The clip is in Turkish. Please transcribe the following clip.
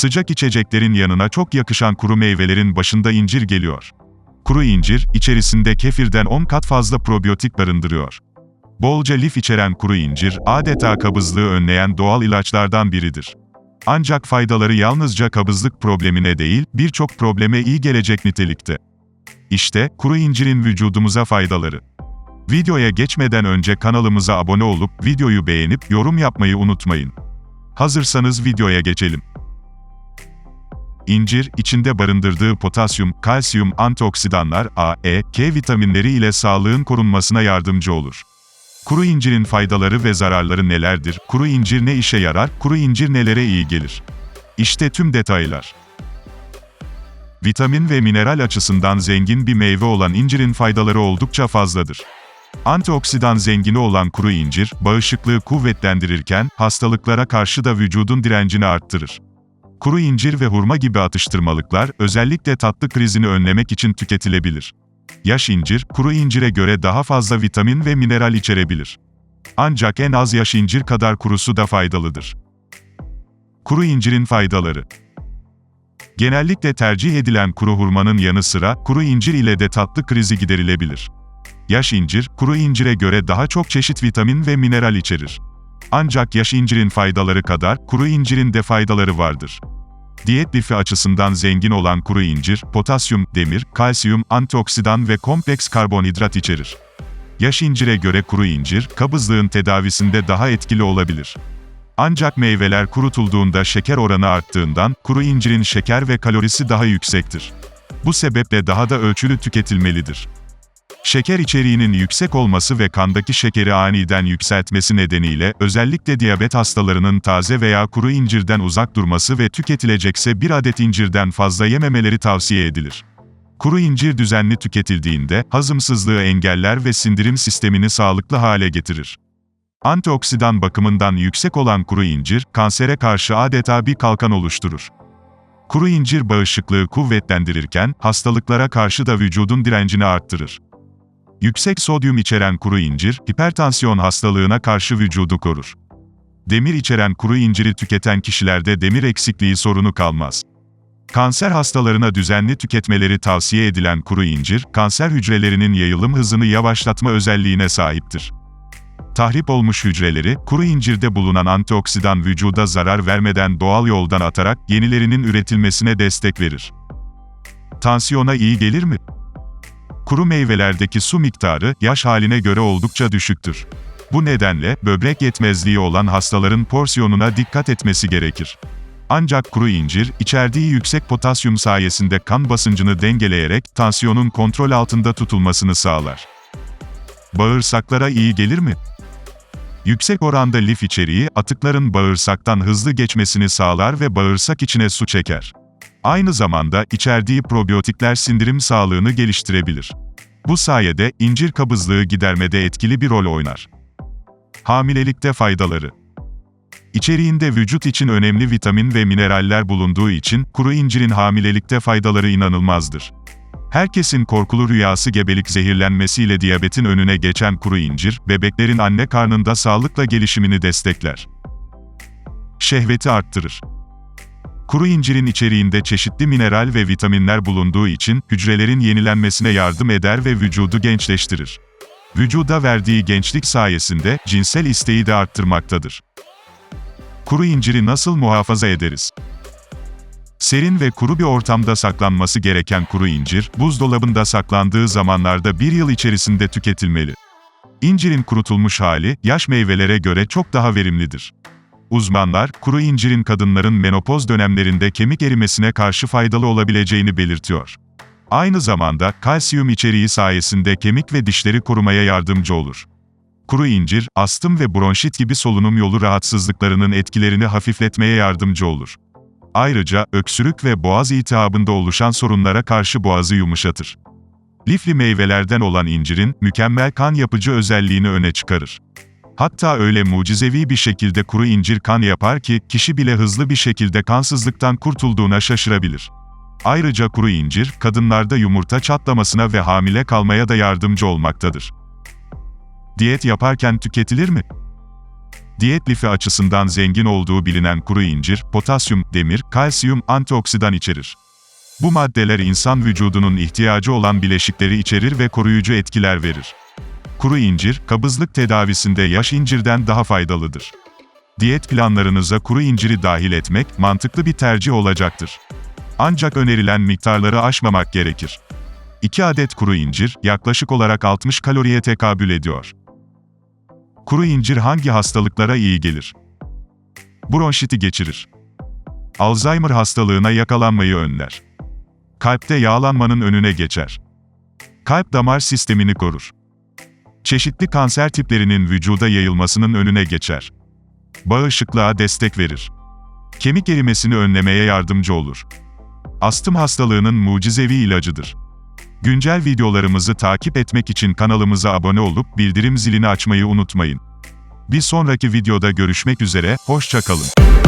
Sıcak içeceklerin yanına çok yakışan kuru meyvelerin başında incir geliyor. Kuru incir, içerisinde kefirden 10 kat fazla probiyotik barındırıyor. Bolca lif içeren kuru incir, adeta kabızlığı önleyen doğal ilaçlardan biridir. Ancak faydaları yalnızca kabızlık problemine değil, birçok probleme iyi gelecek nitelikte. İşte, kuru incirin vücudumuza faydaları. Videoya geçmeden önce kanalımıza abone olup, videoyu beğenip, yorum yapmayı unutmayın. Hazırsanız videoya geçelim. İncir, içinde barındırdığı potasyum, kalsiyum, antioksidanlar, A, E, K vitaminleri ile sağlığın korunmasına yardımcı olur. Kuru incirin faydaları ve zararları nelerdir? Kuru incir ne işe yarar? Kuru incir nelere iyi gelir? İşte tüm detaylar. Vitamin ve mineral açısından zengin bir meyve olan incirin faydaları oldukça fazladır. Antioksidan zengini olan kuru incir, bağışıklığı kuvvetlendirirken, hastalıklara karşı da vücudun direncini arttırır. Kuru incir ve hurma gibi atıştırmalıklar, özellikle tatlı krizini önlemek için tüketilebilir. Yaş incir, kuru incire göre daha fazla vitamin ve mineral içerebilir. Ancak en az yaş incir kadar kurusu da faydalıdır. Kuru incirin faydaları Genellikle tercih edilen kuru hurmanın yanı sıra, kuru incir ile de tatlı krizi giderilebilir. Yaş incir, kuru incire göre daha çok çeşit vitamin ve mineral içerir. Ancak yaş incirin faydaları kadar, kuru incirin de faydaları vardır. Diyet lifi açısından zengin olan kuru incir, potasyum, demir, kalsiyum, antioksidan ve kompleks karbonhidrat içerir. Yaş incire göre kuru incir, kabızlığın tedavisinde daha etkili olabilir. Ancak meyveler kurutulduğunda şeker oranı arttığından, kuru incirin şeker ve kalorisi daha yüksektir. Bu sebeple daha da ölçülü tüketilmelidir. Şeker içeriğinin yüksek olması ve kandaki şekeri aniden yükseltmesi nedeniyle, özellikle diyabet hastalarının taze veya kuru incirden uzak durması ve tüketilecekse bir adet incirden fazla yememeleri tavsiye edilir. Kuru incir düzenli tüketildiğinde, hazımsızlığı engeller ve sindirim sistemini sağlıklı hale getirir. Antioksidan bakımından yüksek olan kuru incir, kansere karşı adeta bir kalkan oluşturur. Kuru incir bağışıklığı kuvvetlendirirken, hastalıklara karşı da vücudun direncini arttırır. Yüksek sodyum içeren kuru incir, hipertansiyon hastalığına karşı vücudu korur. Demir içeren kuru inciri tüketen kişilerde demir eksikliği sorunu kalmaz. Kanser hastalarına düzenli tüketmeleri tavsiye edilen kuru incir, kanser hücrelerinin yayılım hızını yavaşlatma özelliğine sahiptir. Tahrip olmuş hücreleri, kuru incirde bulunan antioksidan vücuda zarar vermeden doğal yoldan atarak yenilerinin üretilmesine destek verir. Tansiyona iyi gelir mi? Kuru meyvelerdeki su miktarı, yaş haline göre oldukça düşüktür. Bu nedenle, böbrek yetmezliği olan hastaların porsiyonuna dikkat etmesi gerekir. Ancak kuru incir, içerdiği yüksek potasyum sayesinde kan basıncını dengeleyerek, tansiyonun kontrol altında tutulmasını sağlar. Bağırsaklara iyi gelir mi? Yüksek oranda lif içeriği, atıkların bağırsaktan hızlı geçmesini sağlar ve bağırsak içine su çeker. Aynı zamanda, içerdiği probiyotikler sindirim sağlığını geliştirebilir. Bu sayede, incir kabızlığı gidermede etkili bir rol oynar. Hamilelikte faydaları İçeriğinde vücut için önemli vitamin ve mineraller bulunduğu için, kuru incirin hamilelikte faydaları inanılmazdır. Herkesin korkulu rüyası gebelik zehirlenmesiyle diyabetin önüne geçen kuru incir, bebeklerin anne karnında sağlıkla gelişimini destekler. Şehveti arttırır. Kuru incirin içeriğinde çeşitli mineral ve vitaminler bulunduğu için, hücrelerin yenilenmesine yardım eder ve vücudu gençleştirir. Vücuda verdiği gençlik sayesinde, cinsel isteği de arttırmaktadır. Kuru inciri nasıl muhafaza ederiz? Serin ve kuru bir ortamda saklanması gereken kuru incir, buzdolabında saklandığı zamanlarda bir yıl içerisinde tüketilmeli. İncirin kurutulmuş hali, yaş meyvelere göre çok daha verimlidir. Uzmanlar, kuru incirin kadınların menopoz dönemlerinde kemik erimesine karşı faydalı olabileceğini belirtiyor. Aynı zamanda, kalsiyum içeriği sayesinde kemik ve dişleri korumaya yardımcı olur. Kuru incir, astım ve bronşit gibi solunum yolu rahatsızlıklarının etkilerini hafifletmeye yardımcı olur. Ayrıca, öksürük ve boğaz iltihabında oluşan sorunlara karşı boğazı yumuşatır. Lifli meyvelerden olan incirin, mükemmel kan yapıcı özelliğini öne çıkarır. Hatta öyle mucizevi bir şekilde kuru incir kan yapar ki, kişi bile hızlı bir şekilde kansızlıktan kurtulduğuna şaşırabilir. Ayrıca kuru incir, kadınlarda yumurta çatlamasına ve hamile kalmaya da yardımcı olmaktadır. Diyet yaparken tüketilir mi? Diyet lifi açısından zengin olduğu bilinen kuru incir, potasyum, demir, kalsiyum, antioksidan içerir. Bu maddeler insan vücudunun ihtiyacı olan bileşikleri içerir ve koruyucu etkiler verir. Kuru incir, kabızlık tedavisinde yaş incirden daha faydalıdır. Diyet planlarınıza kuru inciri dahil etmek, mantıklı bir tercih olacaktır. Ancak önerilen miktarları aşmamak gerekir. 2 adet kuru incir, yaklaşık olarak 60 kaloriye tekabül ediyor. Kuru incir hangi hastalıklara iyi gelir? Bronşiti geçirir. Alzheimer hastalığına yakalanmayı önler. Kalpte yağlanmanın önüne geçer. Kalp damar sistemini korur. Çeşitli kanser tiplerinin vücuda yayılmasının önüne geçer. Bağışıklığa destek verir. Kemik erimesini önlemeye yardımcı olur. Astım hastalığının mucizevi ilacıdır. Güncel videolarımızı takip etmek için kanalımıza abone olup bildirim zilini açmayı unutmayın. Bir sonraki videoda görüşmek üzere, hoşça kalın.